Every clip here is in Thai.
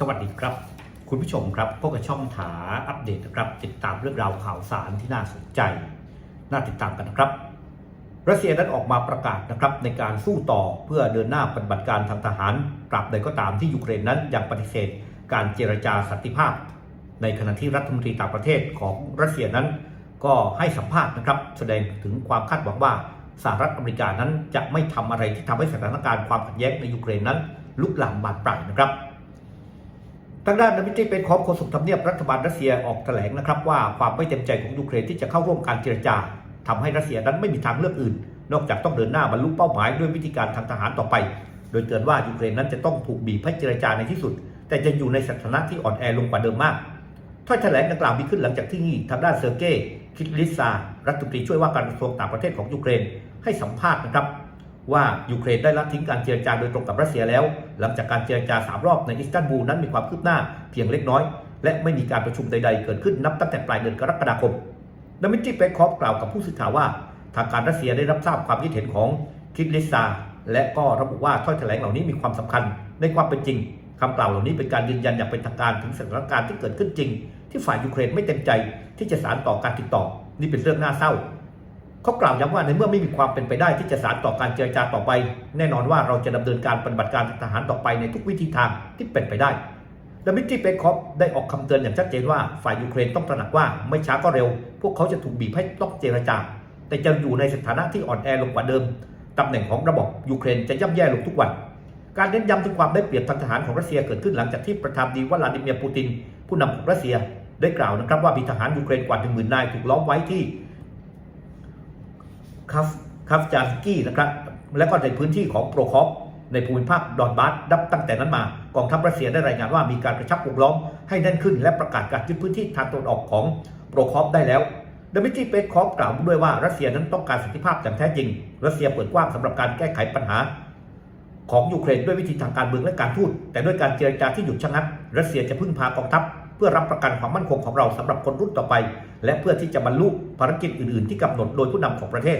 สวัสดีครับ คุณผู้ชมครับพบกับช่องถาอัปเดตนะครับ ติดตามเรื่องราวข่าวสารที่น่าสนใจ น่าติดตามกันนะครับ รัสเซียนั้นออกมาประกาศนะครับในการสู้ต่อเพื่อเดินหน้าปฏิบัติการทางทหารตราบใดก็ตามที่ยูเครนนั้นยังปฏิเสธ การเจรจาสันติภาพ ในขณะที่รัฐมนตรีต่างประเทศของรัสเซียนั้น ก็ให้สัมภาษณ์นะครับ แสดงถึงความคาดหวังว่าสหรัฐอเมริกานั้นจะไม่ทำอะไรที่ทำให้สถานการณ์ความขัดแย้งในยูเครนนั้น ลุกลามบานปลายนะครับ ทางด้านนายมิตรีเป็นของโฆษกทำเนียบรัฐบาลรัสเซียออกแถลงนะครับว่าความไม่เต็มใจของยูเครนที่จะเข้าร่วมการเจรจาทำให้รัสเซียนั้นไม่มีทางเลือกอื่น นอกจากต้องเดินหน้าบรรลุเป้าหมายด้วยวิธีการทางทหารต่อไป โดยเตือนว่ายูเครนนั้นจะต้องถูกบีบให้เจรจาในที่สุด แต่จะอยู่ในสถานะที่อ่อนแอลงกว่าเดิมมากถ้อยแถลงดังกล่าวมีขึ้นหลังจากที่ทางด้านเซอร์เกย์คิดลิซารัฐมนตรีช่วยว่าการกระทรวงต่างประเทศของยูเครนให้สัมภาษณ์นะครับ ว่ายูเครนได้ละทิ้งการเจรจาโดยตรงกับรัสเซียแล้ว หลังจากการเจรจาสามรอบในอิสตันบูลนั้นมีความคืบหน้าเพียงเล็กน้อย และไม่มีการประชุมใดๆ เกิดขึ้นนับตั้งแต่ปลายเดือนกรกฎาคมดมิทรีเปคอฟกล่าวกับผู้สื่อข่าวว่า ทางการรัสเซียได้รับทราบความคิดเห็นของคิดลิซาและก็ระบุว่าถ้อยแถลงเหล่านี้มีความสำคัญในความเป็นจริงคำกล่าวเหล่านี้เป็นการยืนยันอย่างเป็นทางการถึงสถานการณ์ที่เกิดขึ้นจริง ที่ฝ่ายยูเครนไม่เต็มใจที่จะสานต่อการติดต่อ นี่เป็นเรื่องน่าเศร้า เขากล่าวย้ำว่าในเมื่อไม่มีความเป็นไปได้ที่จะสานต่อการเจรจาต่อไป แน่นอนว่าเราจะดำเนินการปฏิบัติการทหารต่อไปในทุกวิธีทางที่เป็นไปได้ดมิทรีเปคอฟได้ออกคำเตือนอย่างชัดเจนว่าฝ่ายยูเครนต้องตระหนักว่าไม่ช้าก็เร็ว พวกเขาจะถูกบีบให้ต้องเจรจา แต่จะอยู่ในสถานะที่อ่อนแอลงกว่าเดิมตำแหน่งของระบบยูเครนจะย่ำแย่ลงทุกวัน การเน้นย้ำถึงความได้เปรียบทางทหารของรัสเซียเกิดขึ้นหลังจากที่ประธานดีวลาดิเมียร์ปูติน ผู้นำของรัสเซียได้กล่าวนะครับว่ามีทหารยูเครนกว่า 10,000 นายถูกล้อมไว้ที่ คัฟคัฟจาสกี้นะครับ และก็ในพื้นที่ของโปรคอฟในภูมิภาคดอนบาสดับตั้งแต่นั้นมากองทัพรัสเซียได้รายงานว่ามีการกระชับวงล้อมให้แน่นขึ้น และประกาศการยึดพื้นที่ทางตะวันออกของโปรคอฟได้แล้วดมิทรีเปคอฟกล่าวด้วยว่ารัสเซียนั้นต้องการสันติภาพอย่างแท้จริง รัสเซียเปิดกว้างสำหรับการแก้ไขปัญหา ของยูเครนด้วยวิธีทางการเมืองและการทูตแต่ด้วยการเจรจาที่หยุดชะงัก รัสเซียจะพึ่งพากองทัพ เพื่อรับประกันความมั่นคงของเราสำหรับคนรุ่นต่อไป และเพื่อที่จะบรรลุภารกิจอื่น ๆ ที่กำหนดโดยผู้นำของประเทศ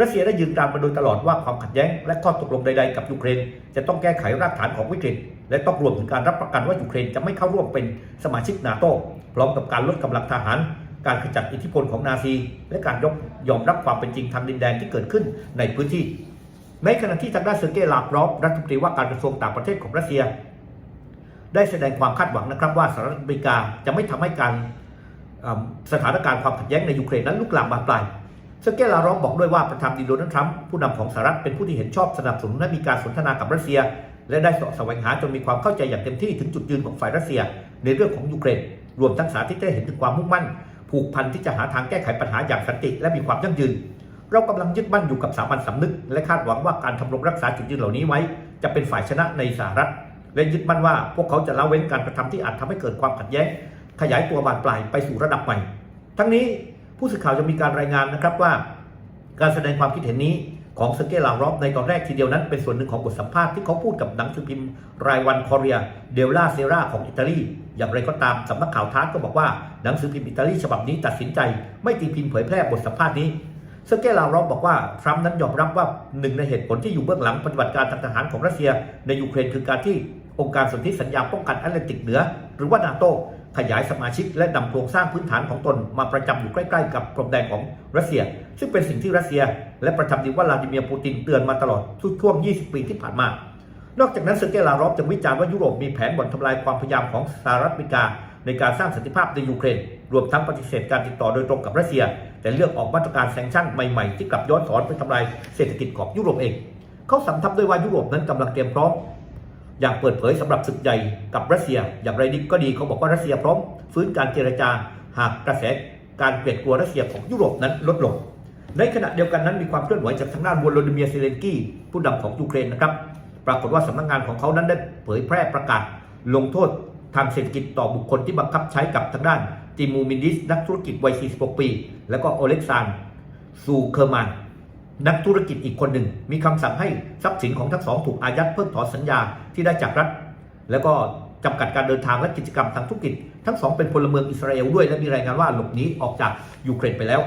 รัสเซียได้ยืนกรานมาโดยตลอดว่าความขัดแย้ง และข้อตกลงใด ๆ กับยูเครน จะต้องแก้ไขรากฐานของวิกฤต และต้องรวมถึงการรับประกันว่ายูเครนจะไม่เข้าร่วมเป็นสมาชิกนาโตพร้อมกับการลดกำลังทหาร การขจัดอิทธิพลของนาซี และการยกยอมรับความเป็นจริงทางดินแดนที่เกิดขึ้นในพื้นที่ในขณะที่ทางด้านเซอร์เกย์ลาฟรอฟรัฐมนตรีว่าการกระทรวงต่างประเทศของรัสเซีย ได้แสดงความคาดหวังนะครับว่าสหรัฐอเมริกาจะไม่ทำให้การสถานการณ์ความขัดแย้งในยูเครนนั้นลุกลามบานปลายเซอร์เกย์ลาฟรอฟบอกด้วยว่าประธานดีโดนัลด์ทรัมป์ผู้นำของสหรัฐเป็นผู้ที่เห็นชอบสนับสนุนให้มีการสนทนากับรัสเซีย และได้สาะแสวงหาจนมีความเข้าใจอย่างเต็มที่ถึงจุดยืนของฝ่ายรัสเซีย ในเรื่องของยูเครน รวมทั้งสาธิตได้เห็นถึงความมุ่งมั่น ผูกพันที่จะหาทางแก้ไขปัญหาอย่างสันติและมีความยั่งยืน เรากำลังยึดมั่นอยู่กับสามัญสำนึก และคาดหวังว่าการทำรงรักษาจุดยืนเหล่านี้ไว้ จะเป็นฝ่ายชนะในสหรัฐ และยึดมั่นว่าพวกเขาจะละเว้นการกระทำที่อาจทำให้เกิดความขัดแย้ง ขยายตัวบานปลายไปสู่ระดับใหม่ ทั้งนี้ผู้สื่อข่าวจะมีการรายงานนะครับว่า การแสดงความคิดเห็นนี้ของเซอร์เกย์ลาวรอฟในตอนแรกทีเดียวนั้น เป็นส่วนหนึ่งของบทสัมภาษณ์ที่เขาพูดกับหนังสือพิมพ์ รายวันคอเรียเดลลาเซราของอิตาลี อย่างไรก็ตามสำนักข่าวทาร์ก็บอกว่าหนังสือพิมพ์อิตาลีฉบับนี้ตัดสินใจ ไม่ตีพิมพ์เผยแพร่บทสัมภาษณ์นี้เซอร์เกย์ลาวรอฟบอกว่าทรัมป์นั้นยอมรับว่าหนึ่งในเหตุผลที่อยู่เบื้องหลังปฏิบัติการทางทหารของรัสเซียในยูเครนคือการที่ องค์การสนธิสัญญาป้องกันแอตแลนติกเหนือ หรือว่านาโตขยายสมาชิกและนำโครงสร้างพื้นฐานของตนมาประจำอยู่ใกล้ๆกับพรมแดนของรัสเซีย ซึ่งเป็นสิ่งที่รัสเซีย และประธานาธิดวลาดิเมียร์ปูตินเตือนมาตลอดช่วง 20 ปีที่ผ่านมา นอกจากนั้นเซอร์เกย์ลารอฟยังวิจารณ์ว่ายุโรปมีแผนบ่อนทำลายความพยายามของสหรัฐอเมริกา ในการสร้างสันติภาพในยูเครน รวมทั้งปฏิเสธการติดต่อโดยตรงกับรัสเซีย แต่เลือกออกมาตรการแซงชั่นใหม่ๆที่กลับย้อนสอนไปทำลายเศรษฐกิจของยุโรปเอง เขาสำทับด้วยว่ายุโรปนั้นกำลังเตรียมพร้อม อย่างเปิดเผยสำหรับศึกใหญ่กับรัสเซีย อย่างไรดีก็ดีเขาบอกว่ารัสเซียพร้อมฟื้นการเจรจาหากกระแสการเกลียดกลัวรัสเซียของยุโรปนั้นลดลง ในขณะเดียวกันนั้นมีความเคลื่อนไหวจากทางด้านวโลดิเมียเซเลนกี้ผู้นำของยูเครนนะครับ ปรากฏว่าสำนักงานของเขานั้นได้เผยแพร่ประกาศ ลงโทษทางเศรษฐกิจต่อบุคคลที่บังคับใช้กับทางด้านติมูมินดิสนักธุรกิจวัย 46 ปี แล้วก็โอเล็กซานซูเคอร์มาน นักธุรกิจอีกคนหนึ่ง มีคำสั่งให้ทรัพย์สินของทั้งสองถูกอายัดเพิกถอนสัญญาที่ได้จากรัฐ แล้วก็จำกัดการเดินทางและกิจกรรมทางธุรกิจ ทั้งสองเป็นพลเมืองอิสราเอลด้วยและมีรายงานว่าหลบหนีออกจากยูเครนไปแล้ว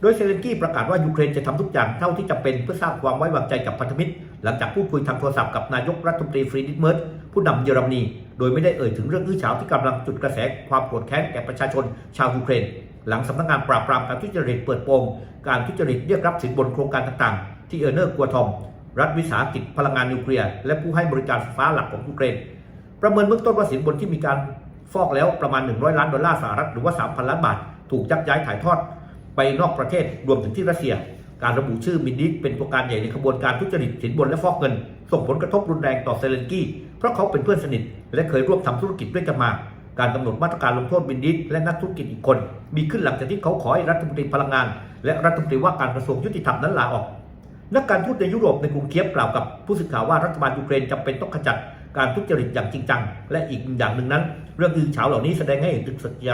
โดยเซเลนกี้ประกาศว่ายูเครนจะทำทุกอย่างเท่าที่จำเป็นเพื่อสร้างความไว้วางใจกับพันธมิตร หลังจากพูดคุยทางโทรศัพท์กับนายกรัฐมนตรีฟรีดิตเมิร์ตผู้นำเยอรมนี โดยไม่ได้เอ่ยถึงเรื่องอื้อฉาวที่กำลังจุดกระแสความโกรธแค้นแก่ประชาชนชาวยูเครน หลังสำนักงานปราบปรามการทุจริตเปิดโปงการทุจริตเรียกรับสินบนโครงการต่างๆ ที่เออร์เนอร์กัวทอม รัฐวิสาหกิจพลังงานนิวเคลียร์และผู้ให้บริการไฟฟ้าหลักของยูเครน ประเมินเบื้องต้นว่าสินบนที่มีการฟอกแล้วประมาณ 100 ล้านดอลลาร์สหรัฐหรือว่า 3,000 ล้านบาท ถูกยักย้ายถ่ายทอดไปนอกประเทศรวมถึงที่รัสเซีย การระบุชื่อมินดิกเป็นตัวการใหญ่ในขบวนการทุจริตสินบนและฟอกเงิน ส่งผลกระทบรุนแรงต่อเซเลนกี้เพราะเขาเป็นเพื่อนสนิท และเคยร่วมทำธุรกิจด้วยกันมา การกำหนดมาตรการลงโทษมินดิกและนักธุรกิจอีกคน มีขึ้นหลังจากที่เขาขอให้รัฐมนตรีพลังงาน และรัฐมนตรีว่าการกระทรวงยุติธรรมนั้นลาออก นักการทูตในยุโรปในกรุงเคียฟกล่าวกับผู้สื่อข่าวว่ารัฐบาลยูเครนจำเป็นต้องขจัดการทุจริตอย่างจริงจัง และอีกอย่างหนึ่งนั้น เรื่องอื้อฉาวเหล่านี้แสดงให้เห็นถึงศักย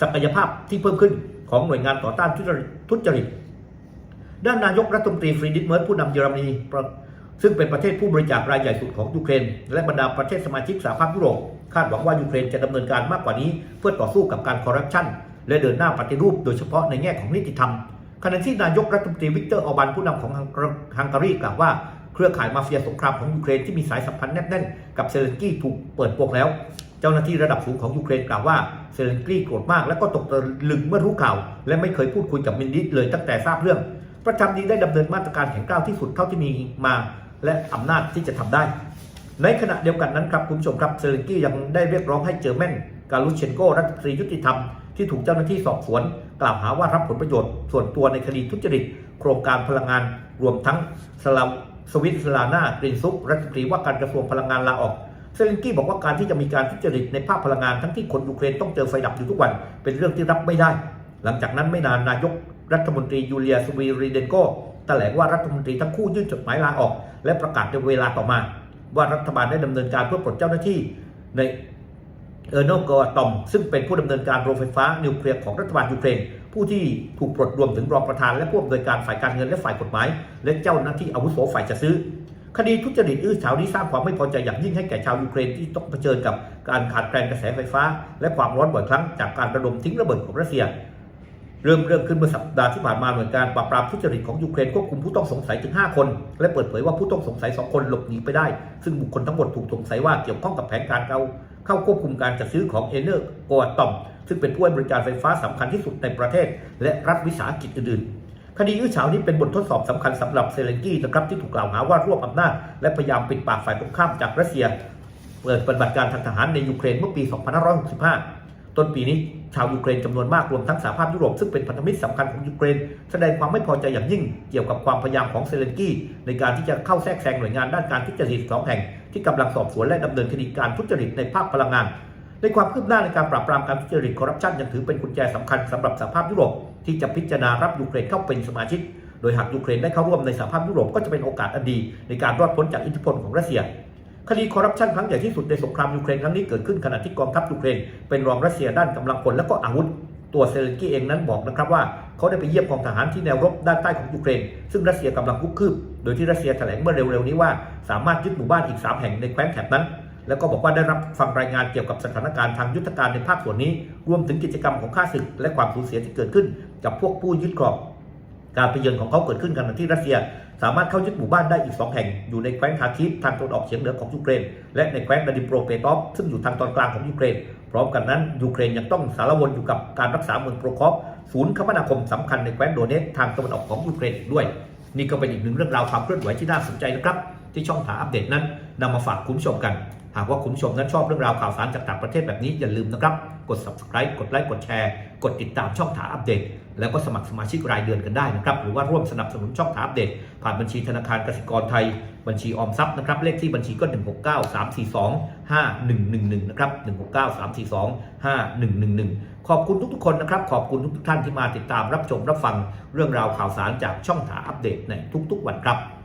ศักยภาพที่เพิ่มขึ้นของหน่วยงานต่อต้านทุจริตด้านนายกรัฐมนตรีฟรีดิกเมิร์ผู้นำเยอรมนีซึ่งเป็นประเทศผู้บริจาครายใหญ่สุดของยูเครน และบรรดาประเทศสมาชิกสหภาพยุโรป คาดหวังว่ายูเครนจะดำเนินการมากกว่านี้ เพื่อต่อสู้กับการคอร์รัปชันและเดินหน้าปฏิรูปโดยเฉพาะในแง่ของนิติธรรมขณะที่นายกรัฐมนตรีวิกเตอร์ออบันผู้นำของฮังการีกล่าวว่าเครือข่ายมาเฟียสงครามของยูเครนที่มีสายสัมพันธ์แนบแน่นกับเซเลนกี้ถูกเปิดโปงแล้ว เจ้าหน้าที่ระดับสูงของยูเครนกล่าวว่าเซเลนกี้โกรธมากและก็ตกตะลึงเมื่อรู้ข่าว และไม่เคยพูดคุยกับมินดิสเลยตั้งแต่ทราบเรื่อง ประจำดีได้ดำเนินมาตรการแข็งกร้าวที่สุดเท่าที่มีมา และอำนาจที่จะทำได้ ในขณะเดียวกันนั้นครับคุณผู้ชมครับเซเลนกี้ยังได้เรียกร้องให้เจอแมนกาลุเชนโกรัฐมนตรียุติธรรมที่ถูกเจ้าหน้าที่สอบสวน กล่าวหาว่ารับผลประโยชน์ ส่วนตัวในคดีทุจริต โครงการพลังงาน รวมทั้งสลาสวิตสลาน่ากรีนซุปรัฐมนตรีว่าการกระทรวงพลังงานลาออกเซเลนกี้บอกว่าการที่จะมีการทุจริตในภาคพลังงานทั้งที่คนยูเครนต้องเจอไฟดับอยู่ทุกวัน เป็นเรื่องที่รับไม่ได้ หลังจากนั้นไม่นานนายกรัฐมนตรียูเลียสวีรีเดนโกแถลงว่ารัฐมนตรีทั้งคู่ยื่นจดหมายลาออก และประกาศในเวลาต่อมา ว่ารัฐบาลได้ดำเนินการเพื่อปลดเจ้าหน้าที่ในเออร์โนกอตอม ซึ่งเป็นผู้ดำเนินการโรงไฟฟ้านิวเคลียร์ของรัฐบาลยูเครนผู้ที่ถูกปลดรวมถึงรองประธานและผู้อำนวยการฝ่ายการเงินและฝ่ายกฎหมาย และเจ้าหน้าที่อาวุโสฝ่ายจะซื้อ คดีทุจริตอื้อฉาวนี้สร้างความไม่พอใจอย่างยิ่งให้แก่ชาวยูเครนที่ต้องเผชิญกับการขาดแคลนกระแสไฟฟ้า และความร้อนบ่อยครั้งจากการระดมทิ้งระเบิดของรัสเซีย เริ่มเรื่องขึ้นเมื่อสัปดาห์ที่ผ่านมาหน่วยการปราบปรามทุจริตของยูเครนควบคุมผู้ต้องสงสัยถึง 5 คน และเปิดเผยว่าผู้ต้องสงสัย 2 คนหลบหนีไปได้ ซึ่งบุคคลทั้งหมดถูกสงสัยว่าเกี่ยวข้องกับแผนการเข้าเข้าควบคุมการจัดซื้อของเอเนอร์โกอตอม ซึ่งเป็นผู้ให้บริการไฟฟ้าสำคัญที่สุดในประเทศ และรัฐวิสาหกิจอื่นๆคดีอื้อฉาวนี้เป็นบททดสอบสำคัญสำหรับเซเลนกี้นะครับที่ถูกกล่าวหาว่ารวบอำนาจและพยายามปิดปากฝ่ายตรงข้ามจากรัสเซีย เปิดปฏิบัติการทางทหารในยูเครนเมื่อปี 2565 ต้นปีนี้ชาวยูเครนจำนวนมากรวมทั้งสหภาพยุโรปซึ่งเป็นพันธมิตรสำคัญของยูเครน แสดงความไม่พอใจอย่างยิ่งเกี่ยวกับความพยายามของเซเลนกี้ในการที่จะเข้าแทรกแซงหน่วยงานด้านการทุจริตสองแห่ง ที่กำลังสอบสวนและดำเนินคดีการทุจริตในภาคพลังงาน ในความคืบหน้าในการปราบปรามการทุจริตคอร์รัปชันยังถือเป็นกุญแจสำคัญสำหรับสหภาพยุโรปที่จะพิจารณารับยูเครนเข้าเป็นสมาชิก โดยหากยูเครนได้เข้าร่วมในสหภาพยุโรปก็จะเป็นโอกาสอันดีในการรอดพ้นจากอิทธิพลของรัสเซีย คดีคอร์รัปชันครั้งใหญ่ที่สุดในสงครามยูเครนครั้งนี้เกิดขึ้นขณะที่กองทัพยูเครนเป็นรองรัสเซียด้านกำลังพลและก็อาวุธตัวเซเลนกี้เองนั้นบอกนะครับว่าเขาได้ไปเยี่ยมกองทหารที่แนวรบด้านใต้ของยูเครน ซึ่งรัสเซียกำลังคุกคืบ โดยที่รัสเซียแถลงเมื่อเร็วๆนี้ว่าสามารถยึดหมู่บ้านอีก 3 แห่งในแคว้นแถบนั้น แล้วก็บอกว่าได้รับฟังรายงานเกี่ยวกับสถานการณ์ทางยุทธการในภาคส่วนนี้ รวมถึงกิจกรรมของข้าศึก และความสูญเสียที่เกิดขึ้น กับพวกผู้ยึดครอง การไปเยือนของเขาเกิดขึ้นขณะที่รัสเซีย สามารถเข้ายึดหมู่บ้านได้อีก 2 แห่ง อยู่ในแคว้นคาคิฟทางตะวันออกเฉียงเหนือของยูเครน และในแคว้นนาดิโปรเปตอฟซึ่งอยู่ทางตอนกลางของยูเครน พร้อมกันนั้นยูเครนยังต้องสารวนอยู่กับการรักษาเมืองโปรคอฟศูนย์คมนาคมสำคัญในแคว้นโดเนตทางตะวันออกของยูเครนอีกด้วย นี่ก็เป็นอีกหนึ่งเรื่องราวความเคลื่อนไหวที่น่าสนใจนะครับที่ช่องถาอัปเดตนั้นนำมาฝากคุณผู้ชมกัน หากว่าคุณผู้ชมนั้นชอบเรื่องราวข่าวสารจากต่างประเทศแบบนี้อย่าลืมนะครับ กด subscribe กดไลค์กดแชร์ กดติดตามช่องถาอัปเดต แล้วก็สมัครสมาชิกรายเดือนกันได้นะครับ หรือว่าร่วมสนับสนุนช่องถาอัปเดต ผ่านบัญชีธนาคารกสิกรไทย บัญชีออมทรัพย์นะครับ เลขที่บัญชีก็ 169 342 5111 นะครับ 169 342 5111 ขอบคุณทุกๆคนนะครับ ขอบคุณทุกๆท่านที่มาติดตามรับชมรับฟังเรื่องราวข่าวสารจากช่องถาอัปเดตในทุก ๆ วันครับ